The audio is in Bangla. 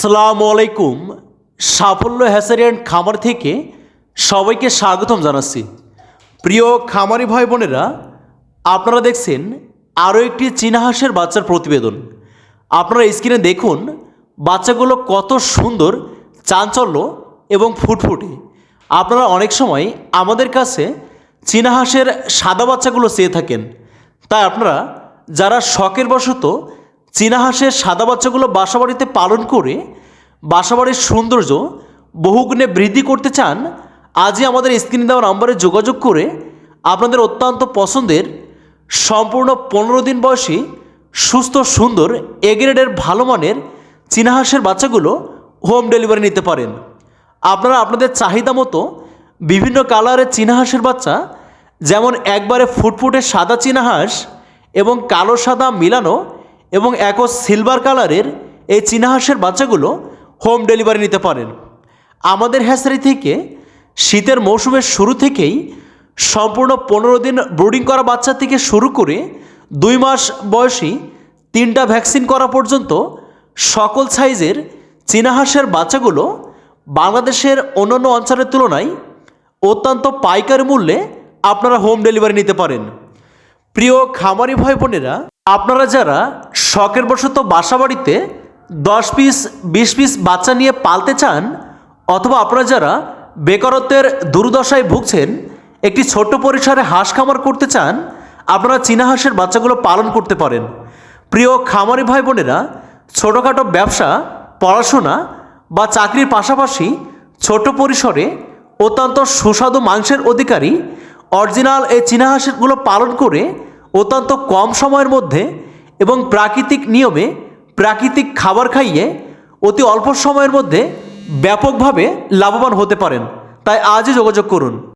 আসসালামু আলাইকুম। সাফল্য হ্যাসারিয়ান খামার থেকে সবাইকে স্বাগতম জানাচ্ছি। প্রিয় খামারি ভাই বোনেরা, আপনারা দেখছেন আরও একটি চীনা হাঁসের বাচ্চার প্রতিবেদন। আপনারা স্ক্রিনে দেখুন, বাচ্চাগুলো কত সুন্দর, চাঞ্চল্য এবং ফুটফুটে। আপনারা অনেক সময় আমাদের কাছে চীনা হাঁসের সাদা বাচ্চাগুলো চেয়ে থাকেন। তাই আপনারা যারা শখের বশত চীনা হাঁসের সাদা বাচ্চাগুলো বাসাবাড়িতে পালন করে বাসাবাড়ির সৌন্দর্য বহুগুণে বৃদ্ধি করতে চান, আজই আমাদের স্ক্রিনে দেওয়া নাম্বারে যোগাযোগ করে আপনাদের অত্যন্ত পছন্দের সম্পূর্ণ পনেরো দিন বয়সী, সুস্থ, সুন্দর, এগ্রেডের ভালো মানের চীনা হাঁসের বাচ্চাগুলো হোম ডেলিভারি নিতে পারেন। আপনারা আপনাদের চাহিদা মতো বিভিন্ন কালারের চীনা হাঁসের বাচ্চা, যেমন একবারে ফুটফুটে সাদা চীনা হাঁস এবং কালো সাদা মিলানো এবং একও সিলভার কালারের এই চীনা হাঁসের বাচ্চাগুলো হোম ডেলিভারি নিতে পারেন। আমাদের হ্যাসারি থেকে শীতের মৌসুমের শুরু থেকেই সম্পূর্ণ পনেরো দিন ব্রুডিং করা বাচ্চা থেকে শুরু করে দুই মাস বয়সী তিনটা ভ্যাকসিন করা পর্যন্ত সকল সাইজের চীনা হাঁসের বাচ্চাগুলো বাংলাদেশের অন্যান্য অঞ্চলের তুলনায় অত্যন্ত পাইকারি মূল্যে আপনারা হোম ডেলিভারি নিতে পারেন। প্রিয় খামারি ভাই বোনেরা আপনারা যারা শখের বশত বাসাবাড়িতে দশ পিস, বিশ পিস বাচ্চা নিয়ে পালতে চান, অথবা আপনারা যারা বেকারত্বের দুর্দশায় ভুগছেন, একটি ছোট্ট পরিসরে হাঁস খামার করতে চান, আপনারা চীনা হাঁসের বাচ্চাগুলো পালন করতে পারেন। প্রিয় খামারি ভাই বোনেরা, ছোটোখাটো ব্যবসা, পড়াশোনা বা চাকরির পাশাপাশি ছোট পরিসরে অত্যন্ত সুস্বাদু মাংসের অধিকারী, অরিজিনাল এই চীনা হাঁসগুলো পালন করে অত্যন্ত কম সময়ের মধ্যে এবং প্রাকৃতিক নিয়মে প্রাকৃতিক খাবার খাইয়ে অতি অল্প সময়ের মধ্যে ব্যাপকভাবে লাভবান হতে পারেন। তাই আজই যোগাযোগ করুন।